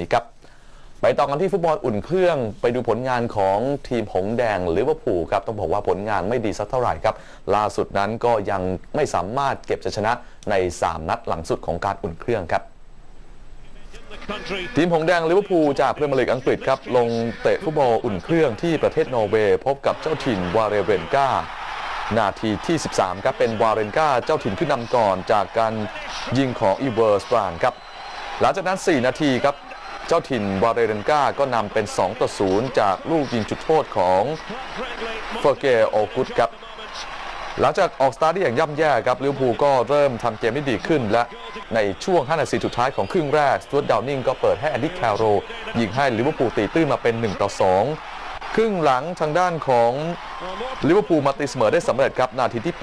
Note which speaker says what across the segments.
Speaker 1: นี้ครับไปต่อกันที่ฟุตบอลอุ่นเครื่องไปดูผลงานของทีมหงแดงลิเวอร์พูลครับต้องบอกว่าผลงานไม่ดีสักเท่าไหร่ครับ ล่าสุดนั้นก็ยังไม่สามารถเก็บชัยชนะใน 3 นัดหลังสุดของการอุ่นเครื่องครับทีมหงแดงลิเวอร์พูลจากพรีเมียร์ลีกอังกฤษครับ ลงเตะฟุตบอลอุ่นเครื่องที่ประเทศนอร์เวย์ พบกับเจ้าถิ่นวาเรเวนกานาทีที่ 13 ครับเป็นวาเรนกาเจ้าถิ่นขึ้นนำก่อนจากการยิงของอีเวอร์สปรานครับ หลังจากนั้น 4 นาทีครับ เจ้าถิ่นวาเรเวนกาก็นำเป็น 2 ต่อ 0 จากลูกยิงจุดโทษของเฟอร์เกโอกุดครับ หลังจากออกสตาร์ทได้อย่างย่ำแย่ครับลิเวอร์พูลก็เริ่มทำเกมได้ดีขึ้น และในช่วง 5 นาทีสุดท้ายของครึ่งแรกสตูดดาวนิงก็เปิดให้แอนดี้แคโรยิงให้ลิเวอร์พูลตีตื้นมาเป็น 1 ต่อ 2 ครึ่งหลังทางด้านของ ลิเวอร์พูลมาตีเสมอได้สำเร็จครับ นาทีที่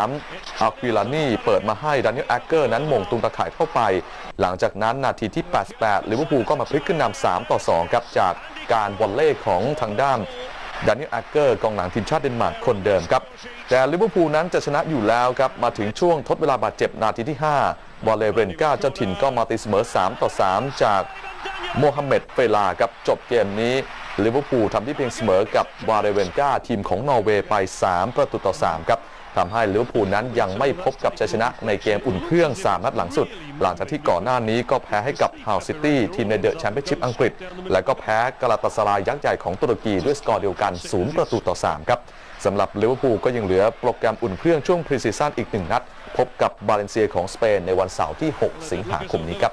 Speaker 1: 83 อาควิลานี่เปิดมาให้ดานิเอลแอคเกอร์นั้นมงตุงตะข่ายเข้าไป หลังจากนั้นนาทีที่ 88 ลิเวอร์พูลก็มาพลิกขึ้นนำ3ต่อ 2 ครับ จากการวอลเล่ของทางด้านดานิเอลแอคเกอร์กองหลังทีมชาติเดนมาร์กคนเดิมครับ แต่ลิเวอร์พูลนั้นจะชนะอยู่แล้วครับ มาถึงช่วงทดเวลาบาดเจ็บนาทีที่5วอลเลเรนกาเจ้าถิ่นก็มาตีเสมอ 3 ต่อ 3 จากโมฮัมเหม็ดเฟลาครับจบเกมนี้ ลิเวอร์พูลทำที่เพียงเสมอกับวาเรเวนกาทีมของนอร์เวย์ไป 3 ประตูต่อ 3 ครับทำให้ลิเวอร์พูลนั้นยังไม่พบกับชัยชนะในเกมอุ่นเครื่อง 3 นัดหลังสุด หลังจากที่ก่อนหน้านี้ก็แพ้ให้กับฮาวซิตี้ทีมในเดอะแชมเปี้ยนชิพอังกฤษ และก็แพ้กาลาตาสรายยักษ์ใหญ่ของตุรกีด้วยสกอร์เดียวกัน 0 ประตูต่อ 3 ครับสำหรับลิเวอร์พูลก็ยังเหลือโปรแกรมอุ่นเครื่องช่วงพรีซีซั่นอีกหนึ่งนัด พบกับบาเลนเซียของสเปนในวันเสาร์ที่ 6 สิงหาคมนี้ครับ